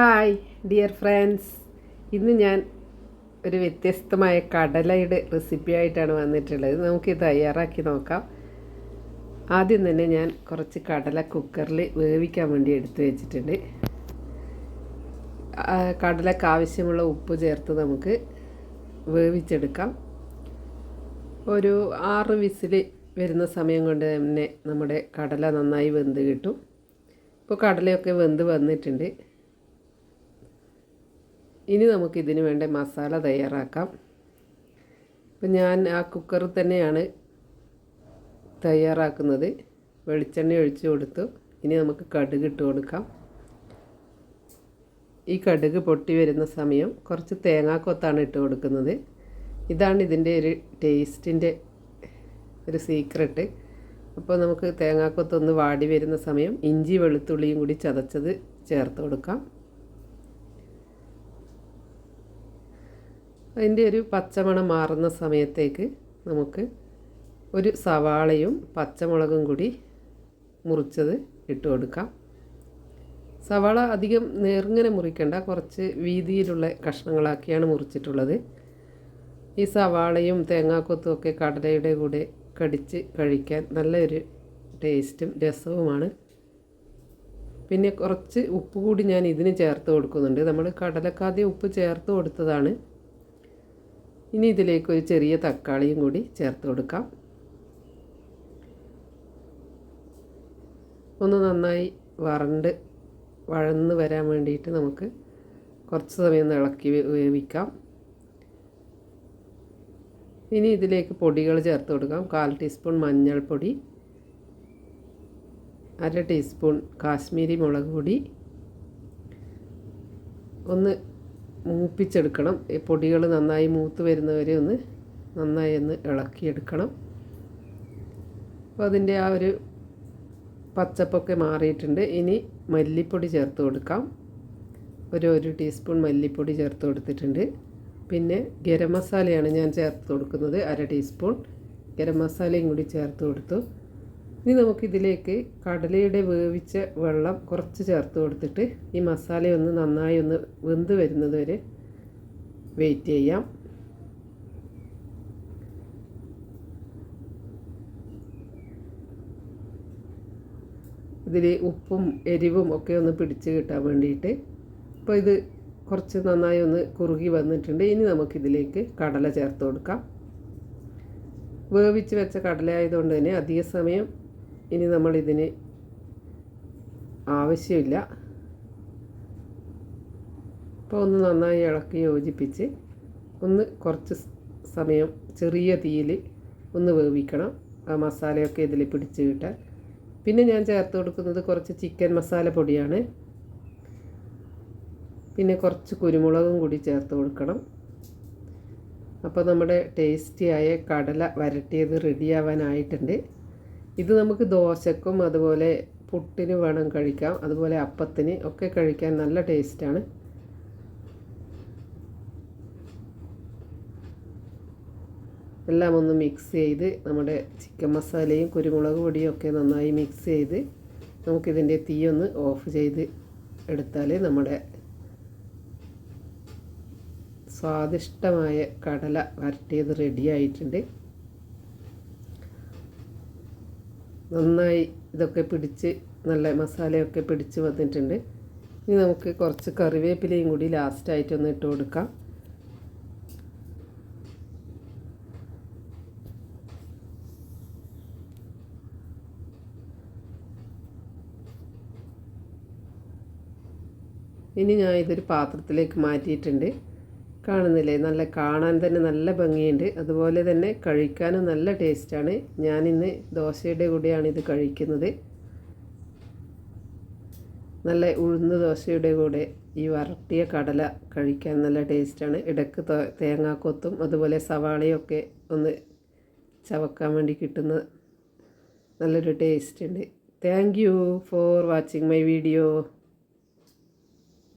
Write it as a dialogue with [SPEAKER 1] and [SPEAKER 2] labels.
[SPEAKER 1] Hi dear friends ഇന്ന് ഞാൻ ഒരു വ്യത്യസ്തമായ കടലയുടെ റെസിപ്പി ആയിട്ടാണ് വന്നിട്ടുള്ളത്. നമുക്ക് തയ്യാറാക്കി നോക്കാം. ആദ്യം തന്നെ ഞാൻ കുറച്ച് കടല കുക്കറിൽ വേവിക്കാൻ വേണ്ടി എടുത്തു വെച്ചിട്ടുണ്ട്. കടലക്ക് ആവശ്യമുള്ള ഉപ്പ് ചേർത്ത് നമുക്ക് വേവിച്ചെടുക്കാം. ഒരു ആറ് വിസിൽ വരുന്ന സമയം കൊണ്ട് തന്നെ നമ്മുടെ കടല നന്നായി വെന്ത് കിട്ടും. ഇപ്പോൾ കടലയൊക്കെ വെന്ത് വന്നിട്ടുണ്ട്. ഇനി നമുക്ക് ഇതിന് വേണ്ട മസാല തയ്യാറാക്കാം. ഇപ്പം ഞാൻ ആ കുക്കറിൽ തന്നെയാണ് തയ്യാറാക്കുന്നത്. വെളിച്ചെണ്ണ ഒഴിച്ച് കൊടുത്തു. ഇനി നമുക്ക് കടുക് ഇട്ട് കൊടുക്കാം. ഈ കടുക് പൊട്ടി വരുന്ന സമയം കുറച്ച് തേങ്ങാക്കൊത്താണ് ഇട്ട് കൊടുക്കുന്നത്. ഇതാണ് ഇതിന്റെ ഒരു ടേസ്റ്റിന്റെ ഒരു സീക്രട്ട് അപ്പോൾ നമുക്ക് തേങ്ങാക്കൊത്തൊന്ന് വാടി വരുന്ന സമയം ഇഞ്ചി വെളുത്തുള്ളിയും കൂടി ചതച്ചത് ചേർത്ത് കൊടുക്കാം. അതിന്റെ ഒരു പച്ചമണം മാറുന്ന സമയത്തേക്ക് നമുക്ക് ഒരു സവാളയും പച്ചമുളകും കൂടി മുറിച്ചത് ഇട്ട് കൊടുക്കാം. സവാള അധികം നേർങ്ങനെ മുറിക്കണ്ട കുറച്ച് വീതിയിലുള്ള കഷ്ണങ്ങളാക്കിയാണ് മുറിച്ചിട്ടുള്ളത്. ഈ സവാളയും തേങ്ങാക്കൊത്തും ഒക്കെ കടലയുടെ കൂടെ കടിച്ച് കഴിക്കാൻ നല്ലൊരു ടേസ്റ്റും രസവുമാണ്. പിന്നെ കുറച്ച് ഉപ്പ് കൂടി ഞാൻ ഇതിന് ചേർത്ത് കൊടുക്കുന്നുണ്ട്. നമ്മൾ കടലക്കാദ്യം ഉപ്പ് ചേർത്ത് കൊടുത്തതാണ്. ഇനി ഇതിലേക്ക് ഒരു ചെറിയ തക്കാളിയും കൂടി ചേർത്ത് കൊടുക്കാം. ഒന്ന് നന്നായി വറണ്ട് വഴന്ന് വരാൻ വേണ്ടിയിട്ട് നമുക്ക് കുറച്ച് സമയം ഇളക്കി വേവിക്കാം. ഇനി ഇതിലേക്ക് പൊടികൾ ചേർത്ത് കൊടുക്കാം. കാൽ ടീസ്പൂൺ മഞ്ഞൾപ്പൊടി അര ടീസ്പൂൺ കാശ്മീരി മുളക് പൊടി ഒന്ന് മൂപ്പിച്ചെടുക്കണം. ഈ പൊടികൾ നന്നായി മൂത്ത് വരുന്നവരെ ഒന്ന് നന്നായി ഒന്ന് ഇളക്കിയെടുക്കണം. അപ്പോൾ അതിന്റെ ആ ഒരു പച്ചപ്പൊക്കെ മാറിയിട്ടുണ്ട്. ഇനി മല്ലിപ്പൊടി ചേർത്ത് കൊടുക്കാം. ഒരു ഒരു ടീസ്പൂൺ മല്ലിപ്പൊടി ചേർത്ത് കൊടുത്തിട്ടുണ്ട്. പിന്നെ ഗരം മസാലയാണ് ഞാൻ ചേർത്ത് കൊടുക്കുന്നത്. അര ടീസ്പൂൺ. ഗരം മസാലയും കൂടി ചേർത്ത് കൊടുത്തു. ഇനി നമുക്കിതിലേക്ക് കടലയുടെ വേവിച്ച വെള്ളം കുറച്ച് ചേർത്ത് കൊടുത്തിട്ട് ഈ മസാലയൊന്ന് നന്നായി ഒന്ന് വെന്ത് വരുന്നത് വരെ വെയിറ്റ് ചെയ്യാം. ഇതിൽ ഉപ്പും എരിവും ഒക്കെ ഒന്ന് പിടിച്ച് കിട്ടാൻ വേണ്ടിയിട്ട്. അപ്പോൾ ഇത് കുറച്ച് നന്നായി ഒന്ന് കുറുകി വന്നിട്ടുണ്ട്. ഇനി നമുക്കിതിലേക്ക് കടല ചേർത്ത് കൊടുക്കാം. വേവിച്ച് വെച്ച കടല ആയതുകൊണ്ട് തന്നെ അധിക സമയം ഇനി നമ്മളിതിന് ആവശ്യമില്ല. അപ്പോൾ ഒന്ന് നന്നായി ഇളക്കി യോജിപ്പിച്ച് ഒന്ന് കുറച്ച് സമയം ചെറിയ തീയിൽ ഒന്ന് വേവിക്കണം. ആ മസാലയൊക്കെ ഇതിൽ പിടിച്ച് കിട്ടാൻ പിന്നെ ഞാൻ ചേർത്ത് കൊടുക്കുന്നത് കുറച്ച് ചിക്കൻ മസാല പൊടിയാണ്. പിന്നെ കുറച്ച് കുരുമുളകും കൂടി ചേർത്ത് കൊടുക്കണം. അപ്പോൾ നമ്മുടെ ടേസ്റ്റിയായ കടല വരട്ടിയത് റെഡിയാവാനായിട്ടുണ്ട് ഇത് നമുക്ക് ദോശക്കും അതുപോലെ പുട്ടിന് വേണം കഴിക്കാം. അതുപോലെ അപ്പത്തിന് ഒക്കെ കഴിക്കാൻ നല്ല ടേസ്റ്റാണ് എല്ലാം ഒന്ന് മിക്സ് ചെയ്ത് നമ്മുടെ ചിക്കൻ മസാലയും കുരുമുളക് പൊടിയും ഒക്കെ നന്നായി മിക്സ് ചെയ്ത് നമുക്കിതിന്റെ തീ ഒന്ന് ഓഫ് ചെയ്ത് എടുത്താൽ നമ്മുടെ സ്വാദിഷ്ടമായ കടല വരട്ടിയത് റെഡി ആയിട്ടുണ്ട്. നന്നായി ഇതൊക്കെ പിടിച്ച് നല്ല മസാലയൊക്കെ പിടിച്ച് വന്നിട്ടുണ്ട്. ഇനി നമുക്ക് കുറച്ച് കറിവേപ്പിലയും കൂടി ലാസ്റ്റായിട്ടൊന്ന് ഇട്ട് കൊടുക്കാം. ഇനി ഞാൻ ഇതൊരു പാത്രത്തിലേക്ക് മാറ്റിയിട്ടുണ്ട്. കാണുന്നില്ലേ? നല്ല കാണാൻ തന്നെ നല്ല ഭംഗിയുണ്ട്. അതുപോലെ തന്നെ കഴിക്കാനും നല്ല ടേസ്റ്റാണ്. ഞാനിന്ന് ദോശയുടെ കൂടെയാണ് ഇത് കഴിക്കുന്നത്. നല്ല ഉഴുന്ന ദോശയുടെ കൂടെ ഈ വരട്ടിയ കടല കഴിക്കാൻ നല്ല ടേസ്റ്റാണ്. ഇടയ്ക്ക് തേങ്ങാക്കൊത്തും അതുപോലെ സവാളയൊക്കെ ഒന്ന് ചവക്കാൻ വേണ്ടി കിട്ടുന്ന നല്ലൊരു ടേസ്റ്റ് ഉണ്ട്. Thank you for watching my video